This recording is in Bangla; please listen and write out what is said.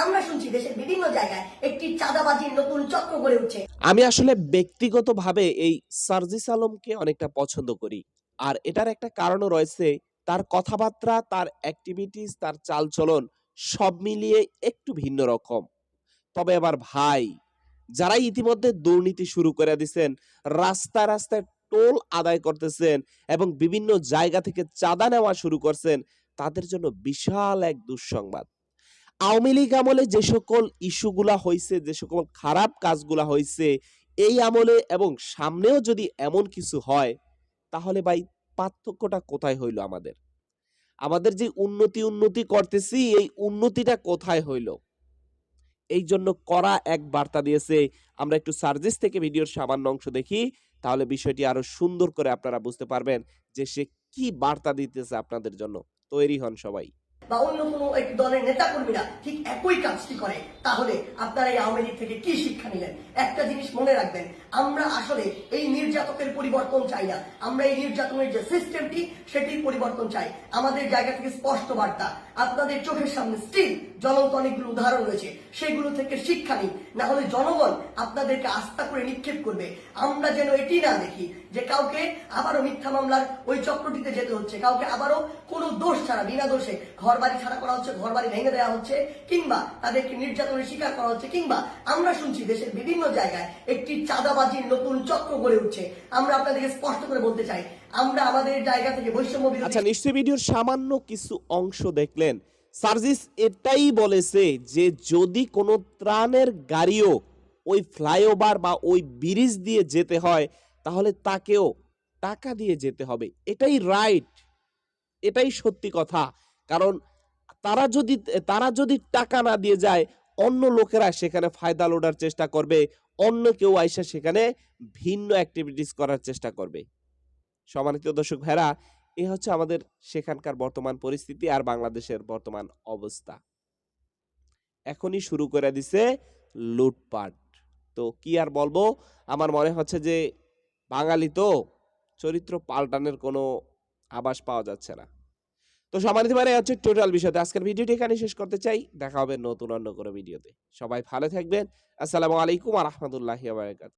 আমরা শুনছি দেশের বিভিন্ন জায়গায় একটি চাঁদাবাজির নতুন চক্র গড়ে উঠছে। আমি আসলে ব্যক্তিগতভাবে এই সার্জিস আলমকে অনেকটা পছন্দ করি। আর এটার একটা কারণও রয়েছে, তার কথাবার্তা, তার অ্যাক্টিভিটিস তার চালচলন সব মিলিয়ে একটু ভিন্ন রকম। তবে আবার ভাই, যারা ইতিমধ্যে দুর্নীতি শুরু করে দিছেন রাস্তা রাস্তায় টোল আদায় করতেছেন এবং বিভিন্ন জায়গা থেকে চাঁদা নেওয়া শুরু করছেন, তাদের জন্য বিশাল এক দুঃসংবাদ। আওয়ামী লীগ আমলে যে সকল ইস্যুগুলা হয়েছে যে সকল খারাপ কাজগুলা হয়েছে এই আমলে এবং সামনেও যদি এমন কিছু হয়, তাহলে ভাই পার্থক্যটা কোথায় হইল আমাদের? আমাদের যে উন্নতি উন্নতি করতেছি, এই উন্নতিটা কোথায় হইল? এই জন্য করা এক বার্তা দিয়েছে। আমরা একটু সার্জিস থেকে ভিডিওর সামান্য অংশ দেখি, তাহলে বিষয়টি আরও সুন্দর করে আপনারা বুঝতে পারবেন যে সে কি বার্তা দিতেছে আপনাদের জন্য। তৈরি হন সবাই। বা অন্য কোনো একটি দলের নেতাকর্মীরা ঠিক একই কাজটি করে, তাহলে আপনারা এই আওয়ামী লীগ থেকে কি শিক্ষা নিলেন? একটা জিনিস মনে রাখবেন, আমরা আসলে এই নির্যাতকের পরিবর্তন চাই না। আমরা এই নির্যাতনের যে সিস্টেমটি সেটির পরিবর্তন চাই। আমাদের জায়গা থেকে স্পষ্ট বার্তা, আপনাদের চোখের সামনে স্টিল জ্বলন্ত অনেকগুলো উদাহরণ রয়েছে। সেগুলো থেকে শিক্ষা নিন। না হলে জনগণ আপনাদেরকে আস্থা করে নিক্ষেপ করবে। আমরা যেন এটি না দেখি যে কাউকে আবারও মিথ্যা মামলার ওই চক্রটিতে যেতে হচ্ছে, কাউকে আবারও কোনো দোষ ছাড়া, বিনা দোষে ঘর বাড়ি ছাড়া করা হচ্ছে ঘর বাড়ি ভেঙে দেওয়া হচ্ছে, কিংবা তাদেরকে নির্যাতনের শিকার করা হচ্ছে, কিংবা আমরা শুনছি দেশের বিভিন্ন জায়গায় একটি চাঁদাবাজির নতুন চক্র গড়ে উঠছে। আমরা আপনাদেরকে স্পষ্ট করে বলতে চাই, আমরা আমাদের জায়গা থেকে বৈষম্য আচ্ছা নিশ্চয়ই ভিডিওর সামান্য কিছু অংশ দেখলেন। সার্জিস, এটাই বলেছে যে যদি কোনো ত্রাণের গাড়িও ওই ফ্লাইওভার বা ওই ব্রিজ দিয়ে যেতে হয় তাহলে তাকেও টাকা দিয়ে যেতে হবে। এটাই রাইট এটাই সত্যি কথা। কারণ তারা যদি তারা যদি টাকা না দিয়ে যায়, অন্য লোকেরা সেখানে ফায়দা লোডার চেষ্টা করবে, অন্য কেউ আইসা সেখানে ভিন্ন অ্যাক্টিভিটিস করার চেষ্টা করবে। সম্মানিত দর্শক ভাইরা, এ হচ্ছে আমাদের সেখানকার বর্তমান পরিস্থিতি আর বাংলাদেশের বর্তমান অবস্থা। এখনই শুরু করে দিছে লুটপাট। তো কি আর বলব, আমার মনে হচ্ছে যে বাঙালি তো চরিত্র পাল্টানোর কোনো আবাস পাওয়া যাচ্ছে না। তো সমানিতে মানে হচ্ছে টোটাল বিষয়তে আজকের ভিডিওটি এখানে শেষ করতে চাই। দেখা হবে নতুন অন্য কোনো ভিডিওতে। সবাই ভালো থাকবেন। আসসালামু আলাইকুম আ রহমতুল্লাহি